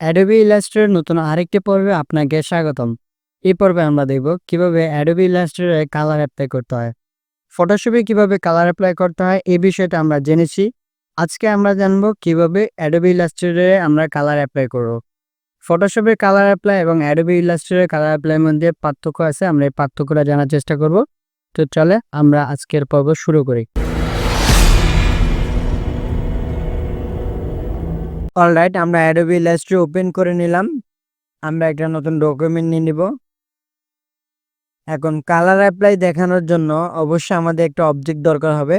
Adobe Illustrator নতুন আরেকটি পর্বে আপনাকে স্বাগতম। এই পর্বে আমরা দেখব কীভাবে অ্যাডোবি ইলাস্ট্রেটরে কালার অ্যাপ্লাই করতে হয়। ফটোশপে কীভাবে কালার অ্যাপ্লাই করতে হয় এই বিষয়টা আমরা জেনেছি। আজকে আমরা জানব কীভাবে অ্যাডোবি ইলাস্ট্রেটরে আমরা কালার অ্যাপ্লাই করব। ফটোশপের কালার অ্যাপ্লাই এবং অ্যাডোবি ইলাস্ট্রেটরের কালার অ্যাপ্লাইয়ের মধ্যে পার্থক্য আছে, আমরা এই পার্থক্যটা জানার চেষ্টা করব। তো চলে আমরা আজকের পর্ব শুরু করি। অলরাইট আমরা অ্যাডোবি ইলাস্ট্রি ওপেন করে নিলাম। আমরা একটা নতুন ডকুমেন্ট নিয়ে নিব। এখন কালার অ্যাপ্লাই দেখানোর জন্য অবশ্যই আমাদের একটা অবজেক্ট দরকার হবে।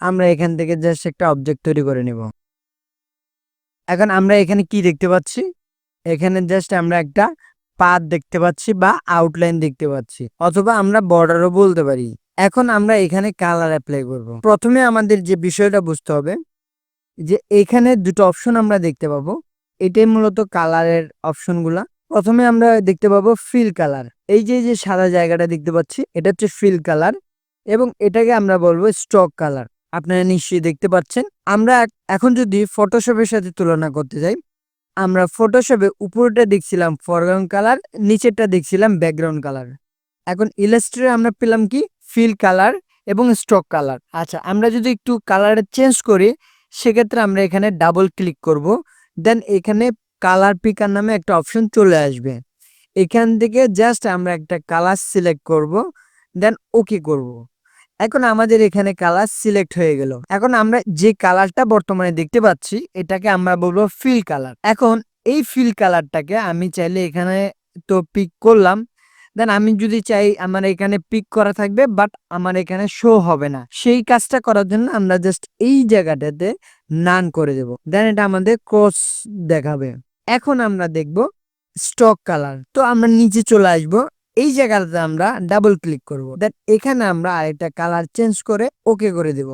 আমরা এখান থেকে জাস্ট একটা অবজেক্ট তৈরি করে নিব। এখন আমরা এখানে কি দেখতে পাচ্ছি? এখানে জাস্ট আমরা একটা পাত দেখতে পাচ্ছি বা আউটলাইন দেখতে পাচ্ছি, অথবা আমরা বর্ডারও বলতে পারি। এখন আমরা এখানে কালার অ্যাপ্লাই করব। প্রথমে আমাদের যে বিষয়টা বুঝতে হবে যে এখানে দুটো অপশন আমরা দেখতে পাবো। এটাই মূলত কালারের অপশনগুলা প্রথমে আমরা দেখতে পাবো ফিল কালার এই যে যে সাদা জায়গাটা দেখতে পাচ্ছি, এটা হচ্ছে ফিল কালার এবং এটাকে আমরা বলব স্টক কালার আপনারা নিশ্চয়ই দেখতে পাচ্ছেন। আমরা এখ- এখন যদি ফটোশপের সাথে তুলনা করতে যাই, আমরা ফটোশপে উপরটা দেখছিলাম ফরগ্রাউন্ড কালার নিচেরটা দেখছিলাম ব্যাকগ্রাউন্ড কালার এখন ইলাস্ট্রে আমরা পেলাম কি? ফিল কালার এবং স্টক কালার আচ্ছা আমরা যদি একটু কালার চেঞ্জ করি সেক্ষেত্রে আমরা এখানে ডাবল ক্লিক করব। দেন এখানে কালার পিকার নামে একটা অপশন চলে আসবে। এখান থেকে জাস্ট আমরা একটা কালার সিলেক্ট করব দেন ওকে করব। এখন আমাদের এখানে কালার সিলেক্ট হয়ে গেল। এখন আমরা যে কালারটা বর্তমানে দেখতে পাচ্ছি, এটাকে আমরা বলব ফিল কালার এখন এই ফিল কালারটাকে আমি চাইলে এখানে তো পিক করলাম দেন আমি যদি চাই আমার এখানে পিক করা থাকবে বাট আমার এখানে শো হবে না। সেই কাজটা করার জন্য আমরা জাস্ট এই জায়গাটাতে নান করে দেব। দেন এটা আমাদের ক্রস দেখাবে। এখন আমরা দেখব স্টক কালার তো আমরা নিচে চলে আসব। এই জায়গাটাতে আমরা ডাবল ক্লিক করব। দেন এখানে আমরা আরেকটা কালার চেঞ্জ করে ওকে করে দেব।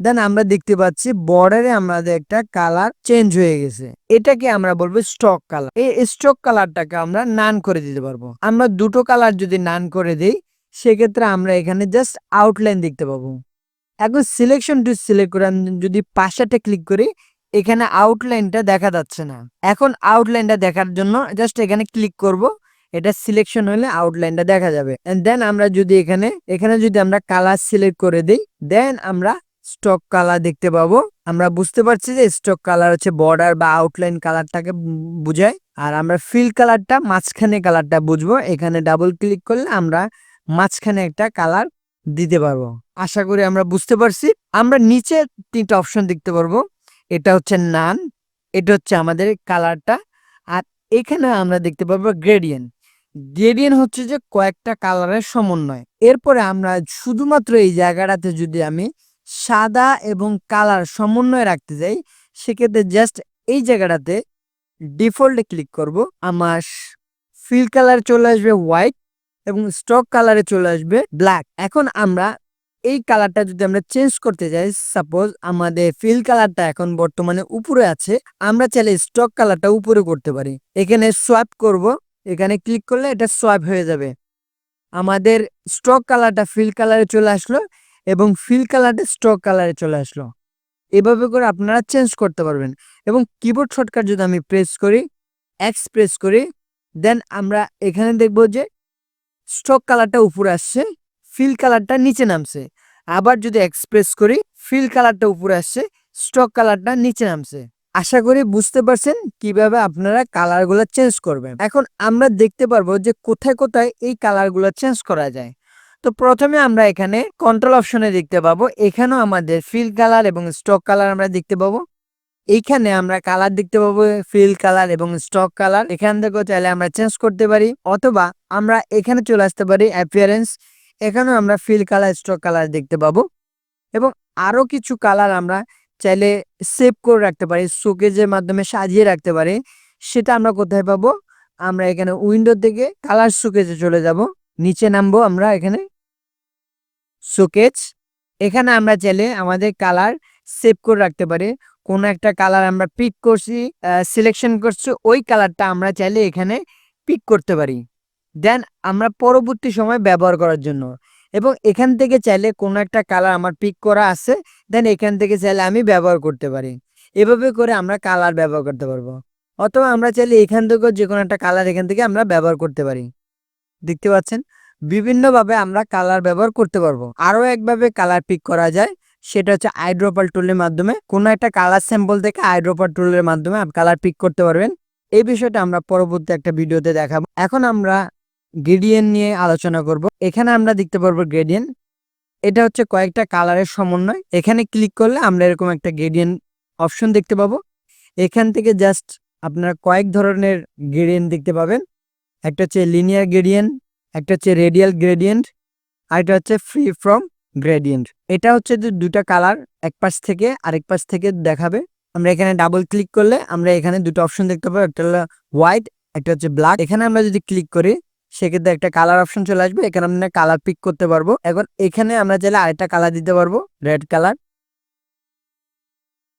দেন আমরা দেখতে পাচ্ছি বর্ডারে আমাদের একটা কালার চেঞ্জ হয়ে গেছে। এটাকে আমরা বলব স্টক কালার এই স্টক কালারটাকে আমরা নান করে দিতে পারব। আমরা দুটো কালার যদি নান করে দিই, সেক্ষেত্রে আমরা এখানে জাস্ট আউটলাইন দেখতে পাবো। এখন সিলেকশন টু সিলেক্ট করে যদি পাশাটা ক্লিক করি, এখানে আউটলাইনটা দেখা যাচ্ছে না। এখন আউটলাইনটা দেখার জন্য জাস্ট এখানে ক্লিক করব। এটা সিলেকশন হলে আউটলাইনটা দেখা যাবে। দেন আমরা যদি এখানে এখানে যদি আমরা কালার সিলেক্ট করে দিই দেন আমরা স্টক কালার দেখতে পাবো। আমরা বুঝতে পারছি যে স্টক কালার হচ্ছে বর্ডার বা আউটলাইন কালারটাকে বুঝায়। আর আমরা ফিল কালারটা মাঝখানে কালারটা বুঝব। এখানে ডাবল ক্লিক করলে আমরা মাঝখানে একটা কালার দিতে পারব। আশা করি আমরা বুঝতে পারছি। আমরা নিচে তিনটা অপশন দেখতে পারব। এটা হচ্ছে নান এটা হচ্ছে আমাদের কালারটা আর এখানে আমরা দেখতে পারব গ্রেডিয়েন্ট গ্রেডিয়েন্ট হচ্ছে যে কয়েকটা কালারের সমন্বয়। এরপরে আমরা শুধুমাত্র এই জায়গাটাতে যদি আমি সাদা এবং কালার সমন্বয় রাখতে যাই, সেক্ষেত্রে জাস্ট এই জায়গাটাতে ডিফল্টে ক্লিক করব। আমার ফিল কালার চলে আসবে হোয়াইট এবং স্টক কালারে চলে আসবে ব্ল্যাক এখন আমরা এই কালারটা যদি আমরা চেঞ্জ করতে যাই সাপোজ আমাদের ফিল কালারটা এখন বর্তমানে উপরে আছে, আমরা চাইলে স্টক কালারটা উপরে করতে পারি। এখানে সোয়াইপ করব, এখানে ক্লিক করলে এটা সোয়াইপ হয়ে যাবে। আমাদের স্টক কালারটা ফিল কালারে চলে আসলো এবং ফিল কালারটা স্টক কালারে চলে আসলো। এভাবে করে আপনারা চেঞ্জ করতে পারবেন। এবং কিবোর্ড শর্টকাট যদি আমি প্রেস করি এক্স প্রেস করি দেন আমরা এখানে দেখব যে স্টক কালারটা উপরে আসছে ফিল কালারটা নিচে নামছে। আবার যদি এক্সপ্রেস করি ফিল কালারটা উপরে আসছে স্টক কালারটা নিচে নামছে। আশা করি বুঝতে পারছেন কীভাবে আপনারা কালারগুলো চেঞ্জ করবেন। এখন আমরা দেখতে পারব যে কোথায় কোথায় এই কালারগুলো চেঞ্জ করা যায়। তো প্রথমে আমরা এখানে কন্ট্রোল অপশনে দেখতে পাবো। এখানেও আমাদের ফিল কালার এবং স্টক কালার আমরা দেখতে পাবো। এইখানে আমরা কালার দেখতে পাবো ফিল কালার এবং স্টক কালার এখান থেকেও চাইলে আমরা চেঞ্জ করতে পারি অথবা আমরা এখানে চলে আসতে পারি অ্যাপিয়ারেন্স এখানেও আমরা ফিল কালার স্টক কালার দেখতে পাবো। এবং আরও কিছু কালার আমরা চাইলে সেভ করে রাখতে পারি শোকেজের মাধ্যমে সাজিয়ে রাখতে পারি। সেটা আমরা কোথায় পাবো? আমরা এখানে উইন্ডো থেকে কালার শোকেজে চলে যাব। নিচে নামবো আমরা এখানে। শোকেজ এখানে আমরা চাইলে আমাদের কালার সেভ করে রাখতে পারি। কোনো একটা কালার আমরা পিক করছি সিলেকশন করছি, ওই কালারটা আমরা চাইলে এখানে পিক করতে পারি। দেন আমরা পরবর্তী সময় ব্যবহার করার জন্য। এবং এখান থেকে চাইলে কোনো একটা কালার আমার পিক করা আছে দেন এখান থেকে চাইলে আমি ব্যবহার করতে পারি। এভাবে করে আমরা কালার ব্যবহার করতে পারব। অথবা আমরা চাইলে এখান থেকেও যে কোনো একটা কালার এখান থেকে আমরা ব্যবহার করতে পারি। দেখতে পাচ্ছেন? বিভিন্নভাবে আমরা কালার ব্যবহার করতে পারব। আরও একভাবে কালার পিক করা যায়, সেটা হচ্ছে আইড্রোপার টুলের মাধ্যমে। কোনো একটা কালার স্যাম্পল থেকে আইড্রোপার টুলের মাধ্যমে কালার পিক করতে পারবেন। এই বিষয়টা আমরা পরবর্তী একটা ভিডিওতে দেখাবো। এখন আমরা গ্রেডিয়েন্ট নিয়ে আলোচনা করব। এখানে আমরা দেখতে পারব গ্রেডিয়েন্ট এটা হচ্ছে কয়েকটা কালারের সমন্বয়। এখানে ক্লিক করলে আমরা এরকম একটা গ্রেডিয়েন্ট অপশন দেখতে পাবো। এখান থেকে জাস্ট আপনারা কয়েক ধরনের গ্রেডিয়েন্ট দেখতে পাবেন। একটা হচ্ছে লিনিয়ার গ্রেডিয়েন্ট একটা হচ্ছে রেডিয়াল গ্রেডিয়েন্ট আর এটা হচ্ছে ফ্রি ফ্রম গ্রেডিয়েন্ট এটা হচ্ছে যে দুটা কালার এক পাশ থেকে আরেক পাশ থেকে দেখাবে। আমরা এখানে ডাবল ক্লিক করলে আমরা এখানে দুটো অপশন দেখতে পাবো, একটা হলো হোয়াইট একটা হচ্ছে ব্ল্যাক এখানে আমরা যদি ক্লিক করি, সেক্ষেত্রে একটা কালার অপশন চলে আসবে। এখানে আমরা কালার পিক করতে পারব। এখন এখানে আমরা চাইলে আরেকটা কালার দিতে পারব রেড কালার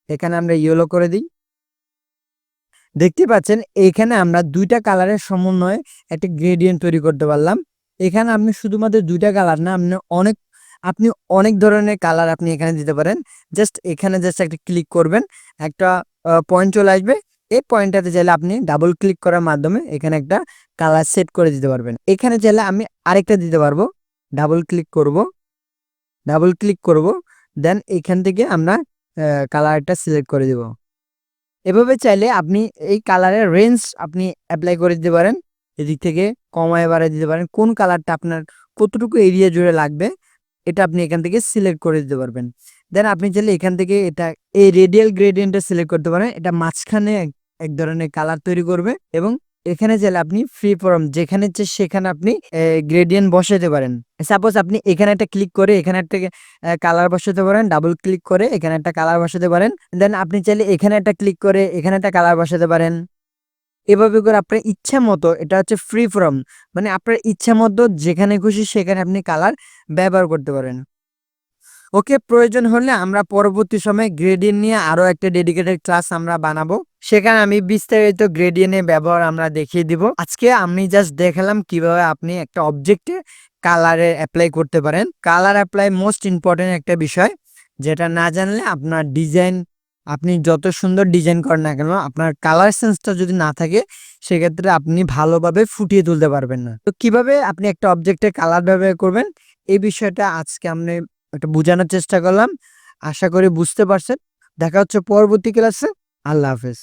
এখানে আমরা ইয়েলো করে দিই। দেখতে পাচ্ছেন এখানে আমরা দুইটা কালারের সমন্বয়ে একটা গ্রেডিয়েন্ট তৈরি করতে পারলাম। এখানে আপনি শুধুমাত্র দুইটা কালার না, আপনি অনেক আপনি অনেক ধরনের কালার আপনি এখানে দিতে পারেন। জাস্ট এখানে জাস্ট একটা ক্লিক করবেন, একটা পয়েন্ট চলে আসবে। এই পয়েন্টটাতে চাইলে আপনি ডাবল ক্লিক করার মাধ্যমে এখানে একটা কালার সেট করে দিতে পারবেন। এখানে চাইলে আমি আরেকটা দিতে পারব। ডাবল ক্লিক করব। ডাবল ক্লিক করব। দেন এখান থেকে আমরা কালারটা সিলেক্ট করে দেব। এভাবে চাইলে আপনি এই কালারের রেঞ্জ আপনি অ্যাপ্লাই করে দিতে পারেন। এদিক থেকে কমায় বাড়ায় দিতে পারেন। কোন কালারটা আপনার কতটুকু এরিয়া জুড়ে লাগবে, এটা আপনি এখান থেকে সিলেক্ট করে দিতে পারবেন। দেন আপনি চাইলে এখান থেকে এটা, এই রেডিয়াল গ্রেডিয়েন্টটা সিলেক্ট করতে পারেন। এটা মাঝখানে এক- এক ধরনের কালার তৈরি করবে এবং এখানে চাইলে আপনি ফ্রি ফর্ম যেখানে সেখানে আপনি গ্রেডিয়েন্ট বসাতে পারেন। সাপোজ আপনি এখানে একটা ক্লিক করে, এখানে একটা কালার বসাতে পারেন ডাবল ক্লিক করে, এখানে একটা কালার বসাতে পারেন। দেন আপনি চাইলে এখানে একটা ক্লিক করে, এখানে একটা কালার বসাতে পারেন। এভাবে করে আপনার ইচ্ছা মতো, এটা হচ্ছে ফ্রি ফর্ম মানে আপনার ইচ্ছা মতো যেখানে খুশি সেখানে আপনি কালার ব্যবহার করতে পারেন। ওকে প্রয়োজন হলে আমরা পরবর্তী সময় গ্রেডিয়েন্ট নিয়ে আরও একটা ডেডিকেটেড ক্লাস আমরা বানাবো। সেখানে আমি বিস্তারিত গ্রেডিয়েন্টের ব্যবহার আমরা দেখিয়ে দিব। আজকে আমি জাস্ট দেখালাম কীভাবে আপনি একটা অবজেক্টে কালারে অ্যাপ্লাই করতে পারেন। কালার অ্যাপ্লাই মোস্ট ইম্পর্টেন্ট একটা বিষয়, যেটা না জানলে আপনার ডিজাইন আপনি যত সুন্দর ডিজাইন করেন না কেন, আপনার কালার সেন্সটা যদি না থাকে, সেক্ষেত্রে আপনি ভালোভাবে ফুটিয়ে তুলতে পারবেন না। তো কীভাবে আপনি একটা অবজেক্টে কালার ব্যবহার করবেন, এই বিষয়টা আজকে আমি একটা বোঝানোর চেষ্টা করলাম। আশা করি বুঝতে পারছেন। দেখা হচ্ছে পরবর্তী ক্লাসে আল্লাহ হাফেজ।